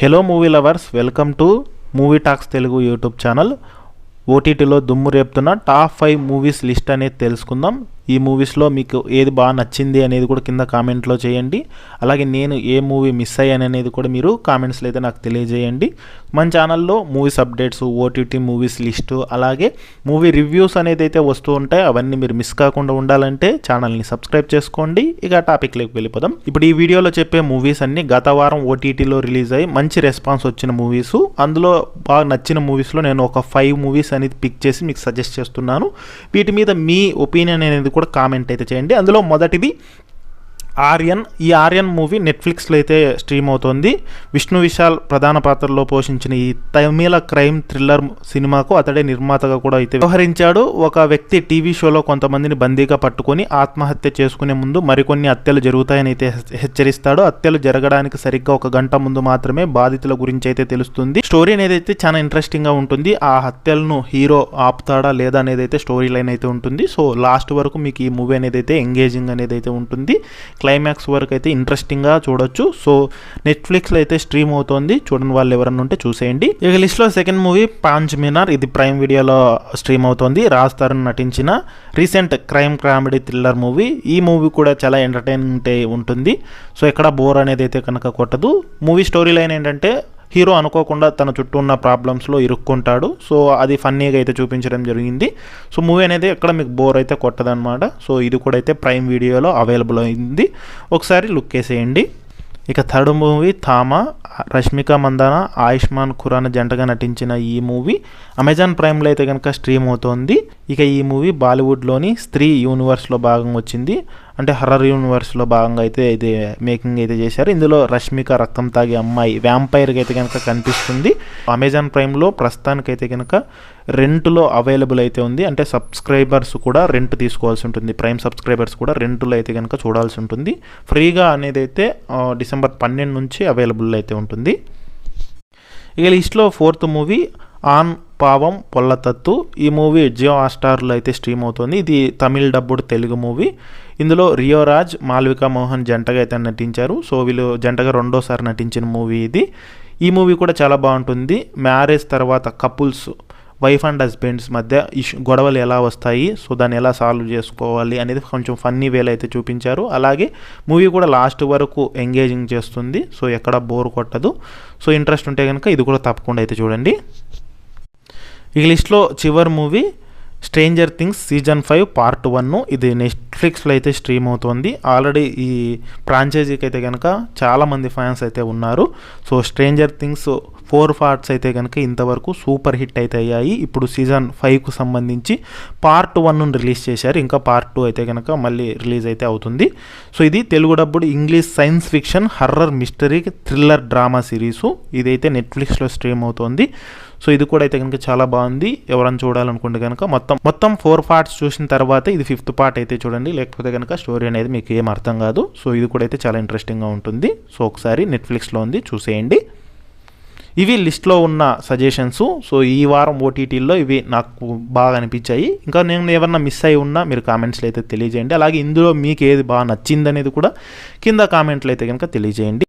Hello movie lovers welcome to movie talks Telugu YouTube channel ఓటీటీలో దుమ్ము రేపుతున్న top five movies list అనేది తెలుసుకుందాం. ఈ మూవీస్లో మీకు ఏది బాగా నచ్చింది అనేది కూడా కింద కామెంట్లో చేయండి. అలాగే నేను ఏ మూవీ మిస్ అయ్యాను అనేది కూడా మీరు కామెంట్స్లో అయితే నాకు తెలియజేయండి. మన ఛానల్లో movies updates OTT movies list అలాగే మూవీ రివ్యూస్ అనేది అయితే వస్తూ ఉంటాయి. అవన్నీ మీరు మిస్ కాకుండా ఉండాలంటే ఛానల్ని సబ్స్క్రైబ్ చేసుకోండి. ఇక టాపిక్లోకి వెళ్ళిపోదాం. ఇప్పుడు ఈ వీడియోలో చెప్పే మూవీస్ అన్ని గత వారం ఓటీటీలో రిలీజ్ అయ్యి మంచి రెస్పాన్స్ వచ్చిన మూవీస్. అందులో బాగా నచ్చిన మూవీస్లో నేను ఒక ఫైవ్ మూవీస్ అనేది పిక్ చేసి మీకు సజెస్ట్ చేస్తున్నాను. వీటి మీద మీ ఒపీనియన్ అనేది కూడా కామెంట్ అయితే చేయండి. అందులో మొదటిది ఆర్యన్ ఈ ఆర్యన్ మూవీ నెట్ఫ్లిక్స్లో అయితే స్ట్రీమ్ అవుతోంది. విష్ణు విశాల్ ప్రధాన పాత్రలో పోషించిన ఈ తమిళ క్రైమ్ థ్రిల్లర్ సినిమాకు అతడే నిర్మాతగా కూడా అయితే వ్యవహరించాడు. ఒక వ్యక్తి టీవీ షోలో కొంతమందిని బందీగా పట్టుకొని ఆత్మహత్య చేసుకునే ముందు మరికొన్ని హత్యలు జరుగుతాయని అయితే హెచ్చరిస్తాడు. హత్యలు జరగడానికి సరిగ్గా ఒక గంట ముందు మాత్రమే బాధితుల గురించి అయితే తెలుస్తుంది. స్టోరీ అనేది అయితే చాలా ఇంట్రెస్టింగ్గా ఉంటుంది. ఆ హత్యలను హీరో ఆపుతాడా లేదా అనేది అయితే స్టోరీ లైన్ అయితే ఉంటుంది. సో లాస్ట్ వరకు మీకు ఈ మూవీ అనేది అయితే ఎంగేజింగ్ అనేది అయితే ఉంటుంది. క్లైమాక్స్ వరకు అయితే ఇంట్రెస్టింగ్గా చూడొచ్చు. సో నెట్ఫ్లిక్స్లో అయితే స్ట్రీమ్ అవుతోంది. చూడని వాళ్ళు ఎవరన్నా ఉంటే చూసేయండి. ఇక లిస్ట్లో సెకండ్ మూవీ పాంచ్ మినార్ ఇది ప్రైమ్ వీడియోలో స్ట్రీమ్ అవుతోంది. రాజ్ తరుణ్ నటించిన recent crime comedy thriller movie ఈ మూవీ కూడా చాలా ఎంటర్టైన్మెంట్ ఉంటుంది. సో ఎక్కడ బోర్ అనేది అయితే కనుక కొట్టదు. మూవీ స్టోరీ లైన్ ఏంటంటే హీరో అనుకోకుండా తన చుట్టూ ఉన్న ప్రాబ్లమ్స్లో ఇరుక్కుంటాడు. సో అది ఫన్నీగా అయితే చూపించడం జరిగింది. సో మూవీ అనేది ఎక్కడ మీకు బోర్ అయితే కొట్టదనమాట సో ఇది కూడా అయితే ప్రైమ్ వీడియోలో అవైలబుల్ అయింది. ఒకసారి లుక్ వేసేయండి. ఇక థర్డ్ మూవీ థామా రష్మిక మందాన ఆయుష్మాన్ ఖురానా జంటగా నటించిన ఈ మూవీ అమెజాన్ ప్రైమ్లో అయితే కనుక స్ట్రీమ్ అవుతోంది. ఇక ఈ మూవీ బాలీవుడ్లోని స్త్రీ యూనివర్స్లో భాగంగా వచ్చింది. అంటే హర్రర్ యూనివర్స్లో భాగంగా అయితే ఇది మేకింగ్ అయితే చేశారు. ఇందులో రష్మిక రక్తం తాగే అమ్మాయి వ్యాంపైర్కి అయితే కనుక కనిపిస్తుంది. అమెజాన్ ప్రైమ్లో ప్రస్తుతానికైతే కనుక రెంట్లో అవైలబుల్ అయితే ఉంది. అంటే సబ్స్క్రైబర్స్ కూడా రెంట్ తీసుకోవాల్సి ఉంటుంది. ప్రైమ్ సబ్స్క్రైబర్స్ కూడా రెంట్లో అయితే కనుక చూడాల్సి ఉంటుంది. ఫ్రీగా అనేది అయితే డిసెంబర్ పన్నెండు నుంచి అవైలబుల్ అయితే ఉంటుంది. ఇక లిస్ట్లో ఫోర్త్ మూవీ ఆన్ పావం పొల్లతత్తు. ఈ మూవీ జియో హాట్స్టార్లో అయితే స్ట్రీమ్ అవుతుంది. ఇది తమిళ్ డబ్బుడు తెలుగు మూవీ. ఇందులో రియో రాజ్ మాల్విక మోహన్ జంటగా అయితే నటించారు. సో వీళ్ళు జంటగా రెండోసారి నటించిన మూవీ ఇది. ఈ మూవీ కూడా చాలా బాగుంటుంది. మ్యారేజ్ తర్వాత కపుల్స్ వైఫ్ అండ్ హస్బెండ్స్ మధ్య ఇష్యూ గొడవలు ఎలా వస్తాయి? సో దాన్ని ఎలా సాల్వ్ చేసుకోవాలి అనేది కొంచెం ఫన్నీ వేలో అయితే చూపించారు. అలాగే మూవీ కూడా లాస్ట్ వరకు ఎంగేజింగ్ చేస్తుంది. సో ఎక్కడ బోర్ కొట్టదు. సో ఇంట్రెస్ట్ ఉంటే కనుక ఇది కూడా తప్పకుండా అయితే చూడండి. ఈ లిస్ట్లో చివరి movie stranger things season five part one ఇది నెట్ఫ్లిక్స్లో అయితే స్ట్రీమ్ అవుతుంది. ఆల్రెడీ ఈ ఫ్రాంచైజీకి అయితే కనుక చాలామంది ఫ్యాన్స్ అయితే ఉన్నారు. So stranger things four parts అయితే కనుక ఇంతవరకు సూపర్ హిట్ అయితే అయ్యాయి. ఇప్పుడు సీజన్ ఫైవ్కు సంబంధించి పార్ట్ వన్ రిలీజ్ చేశారు. ఇంకా పార్ట్ టూ అయితే కనుక మళ్ళీ రిలీజ్ అయితే అవుతుంది. సో ఇది Telugu dubbed English science fiction horror mystery thriller drama series. ఇదైతే నెట్ఫ్లిక్స్లో స్ట్రీమ్ అవుతోంది. సో ఇది కూడా అయితే కనుక చాలా బాగుంది. ఎవరైనా చూడాలనుకుంటే కనుక మొత్తం మొత్తం ఫోర్ పార్ట్స్ చూసిన తర్వాత ఇది ఫిఫ్త్ పార్ట్ అయితే చూడండి. లేకపోతే కనుక స్టోరీ అనేది మీకు ఏం అర్థం కాదు. సో ఇది కూడా అయితే చాలా ఇంట్రెస్టింగ్గా ఉంటుంది. సో ఒకసారి నెట్ఫ్లిక్స్లో ఉంది చూసేయండి. ఇవి లిస్ట్లో ఉన్న సజెషన్స్. సో ఈ వారం ఓటీటీల్లో ఇవి నాకు బాగా అనిపించాయి. ఇంకా నేను ఏమన్నా మిస్ అయి ఉన్నా మీరు కామెంట్స్లో అయితే తెలియజేయండి. అలాగే ఇందులో మీకు ఏది బాగా నచ్చిందనేది కూడా కింద కామెంట్లు అయితే కనుక తెలియజేయండి.